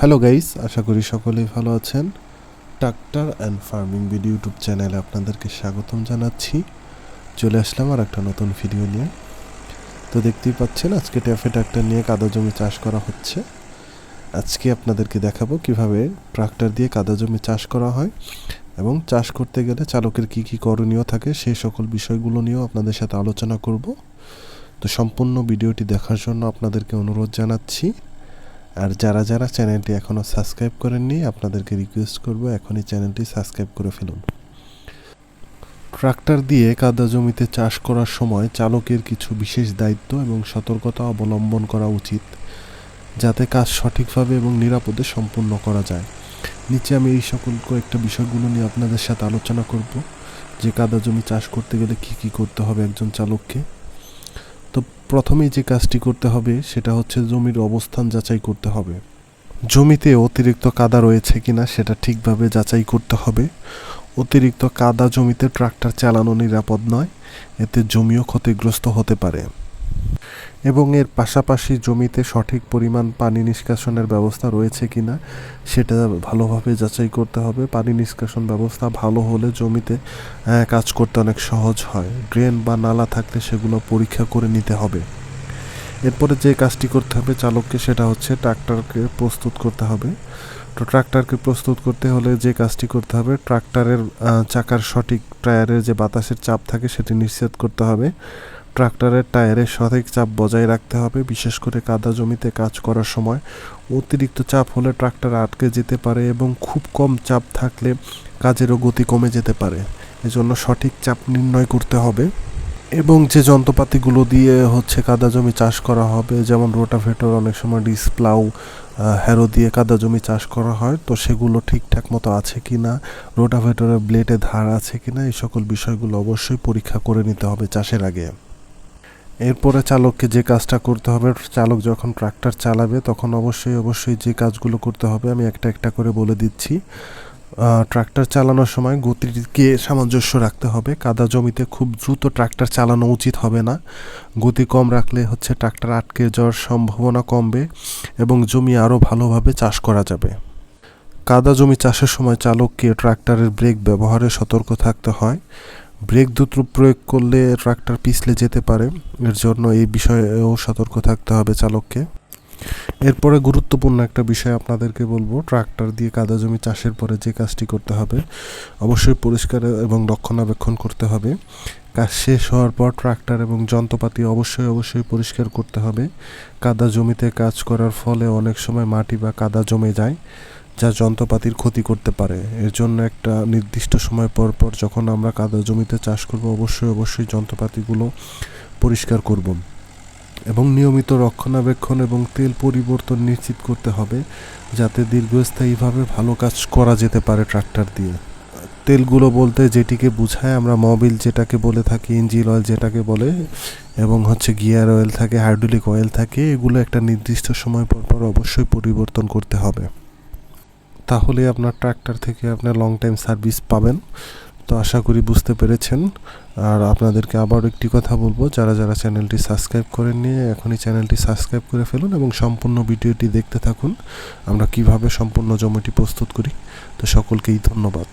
Hello guys আশা করি সকলেই ভালো আছেন। Tractor and farming video YouTube চ্যানেলে আপনাদেরকে স্বাগতম জানাচ্ছি। চলে আসলাম আর একটা নতুন ভিডিও নিয়ে। তো দেখতেই পাচ্ছেন, আজকে ট্যাফে ট্রাক্টর নিয়ে কাদা জমি চাষ করা হচ্ছে। আজকে আপনাদেরকে দেখাবো কীভাবে ট্রাক্টর দিয়ে কাদা জমি চাষ করা হয় এবং চাষ করতে গেলে চালকের কি কি করণীয় থাকে সেই সকল বিষয়গুলো নিয়েও আপনাদের সাথে আলোচনা করব। তো সম্পূর্ণ ভিডিওটি দেখার জন্য আপনাদেরকে অনুরোধ জানাচ্ছি। আর যারা যারা চ্যানেলটি এখনও সাবস্ক্রাইব করেননি, আপনাদেরকে রিকোয়েস্ট করব এখনই চ্যানেলটি সাবস্ক্রাইব করে ফেলুন। ট্রাক্টর দিয়ে কাদা জমিতে চাষ করার সময় চালকের কিছু বিশেষ দায়িত্ব এবং সতর্কতা অবলম্বন করা উচিত, যাতে কাজ সঠিকভাবে এবং নিরাপদে সম্পূর্ণ করা যায়। নিচে আমি এই সকল কয়েকটা বিষয়গুলো নিয়ে আপনাদের সাথে আলোচনা করব, যে কাদা জমি চাষ করতে গেলে কি কি করতে হবে একজন চালককে। প্রথমেই যে কাজটি করতে হবে সেটা হচ্ছে জমির অবস্থান যাচাই করতে হবে। জমিতে অতিরিক্ত কাদা রয়েছে কিনা সেটা ঠিকভাবে যাচাই করতে হবে। অতিরিক্ত কাদা জমিতে ট্রাক্টর চালানো নিরাপদ নয়, এতে জমিও ক্ষতিগ্রস্ত হতে পারে। এবং এর পাশাপাশি জমিতে সঠিক পরিমাণ পানি নিষ্কাশনের ব্যবস্থা রয়েছে কি না সেটা ভালোভাবে যাচাই করতে হবে। পানি নিষ্কাশন ব্যবস্থা ভালো হলে জমিতে কাজ করতে অনেক সহজ হয়। ড্রেন বা নালা থাকলে সেগুলো পরীক্ষা করে নিতে হবে। এরপরে যে কাজটি করতে হবে চালককে, সেটা হচ্ছে ট্রাক্টরকে প্রস্তুত করতে হবে। তো ট্রাক্টরকে প্রস্তুত করতে হলে যে কাজটি করতে হবে, ট্রাক্টরের চাকার সঠিক টায়ারের যে বাতাসের চাপ থাকে, সেটি নিশ্চিত করতে হবে। ট্রাক্টরের টায়ারের সঠিক চাপ বজায় রাখতে হবে, বিশেষ করে কাদা জমিতে কাজ করার সময়। অতিরিক্ত চাপ হলে ট্রাক্টর আটকে যেতে পারে এবং খুব কম চাপ থাকলে কাজেরও গতি কমে যেতে পারে। এজন্য সঠিক চাপ নির্ণয় করতে হবে। এবং যে যন্ত্রপাতিগুলো দিয়ে হচ্ছে কাদা জমি চাষ করা হবে, যেমন রোটাভেটর, অনেক সময় ডিসপ্লাউ হ্যারো দিয়ে কাদা জমি চাষ করা হয়, তো সেগুলো ঠিকঠাক মতো আছে কি না রোটাভেটরের ব্লেডে ধার আছে কি না এই সকল বিষয়গুলো অবশ্যই পরীক্ষা করে নিতে হবে চাষের আগে। এরপরে চালককে যে কাজটা করতে হবে, চালক যখন ট্রাক্টর চালাবে, তখন অবশ্যই অবশ্যই যে কাজগুলো করতে হবে, আমি একটা একটা করে বলে দিচ্ছি। ট্রাক্টর চালানোর সময় গতিকে সামঞ্জস্য রাখতে হবে। কাদা জমিতে খুব দ্রুত ট্রাক্টর চালানো উচিত হবে না। গতি কম রাখলে হচ্ছে ট্রাক্টর আটকে যাওয়ার সম্ভাবনা কমবে এবং জমি আরও ভালোভাবে চাষ করা যাবে। কাদা জমি চাষের সময় চালককে ট্রাক্টরের ব্রেক ব্যবহারে সতর্ক থাকতে হয়। ব্রেক দ্রুত প্রয়োগ করলে ট্রাক্টর পিছলে যেতে পারে। এর জন্য এই বিষয়েও সতর্ক থাকতে হবে চালককে। এরপরে গুরুত্বপূর্ণ একটা বিষয় আপনাদেরকে বলব, ট্রাক্টর দিয়ে কাদা জমি চাষের পরে যে কাজটি করতে হবে, অবশ্যই পরিষ্কার এবং রক্ষণাবেক্ষণ করতে হবে। কাজ শেষ হওয়ার পর ট্রাক্টর এবং যন্ত্রপাতি অবশ্যই অবশ্যই পরিষ্কার করতে হবে। কাদা জমিতে কাজ করার ফলে অনেক সময় মাটি বা কাদা জমে যায়। যা যন্ত্রপাতির ক্ষতি করতে পারে। এর জন্য একটা নির্দিষ্ট সময় পর পর যখন আমরা কাদা জমিতে চাষ করব, অবশ্যই অবশ্যই যন্ত্রপাতিগুলো পরিষ্কার করব এবং নিয়মিত রক্ষণাবেক্ষণ এবং তেল পরিবর্তন নিশ্চিত করতে হবে যাতে দীর্ঘস্থায়ীভাবে ভালো কাজ করা যেতে পারে ট্রাক্টর দিয়ে। তেলগুলো বলতে যেটিকে বোঝায় আমরা মবিল যেটাকে বলে থাকি, ইঞ্জিন অয়েল যেটাকে বলে এবং হচ্ছে গিয়ার অয়েল থাকে, হাইড্রোলিক অয়েল থাকে, এগুলো একটা নির্দিষ্ট সময় পর পর অবশ্যই পরিবর্তন করতে হবে। তাহলে আপনার ট্র্যাক্টর থেকে আপনার লং টাইম সার্ভিস পাবেন। তো আশা করি বুঝতে পেরেছেন। আর আপনাদেরকে আবার একটি কথা বলব, যারা যারা চ্যানেলটি সাবস্ক্রাইব করেননি, এখনই চ্যানেলটি সাবস্ক্রাইব করে ফেলুন এবং সম্পূর্ণ ভিডিওটি দেখতে থাকুন। আমরা কীভাবে সম্পূর্ণ জমিটি প্রস্তুত করি। তো সকলকেই ধন্যবাদ।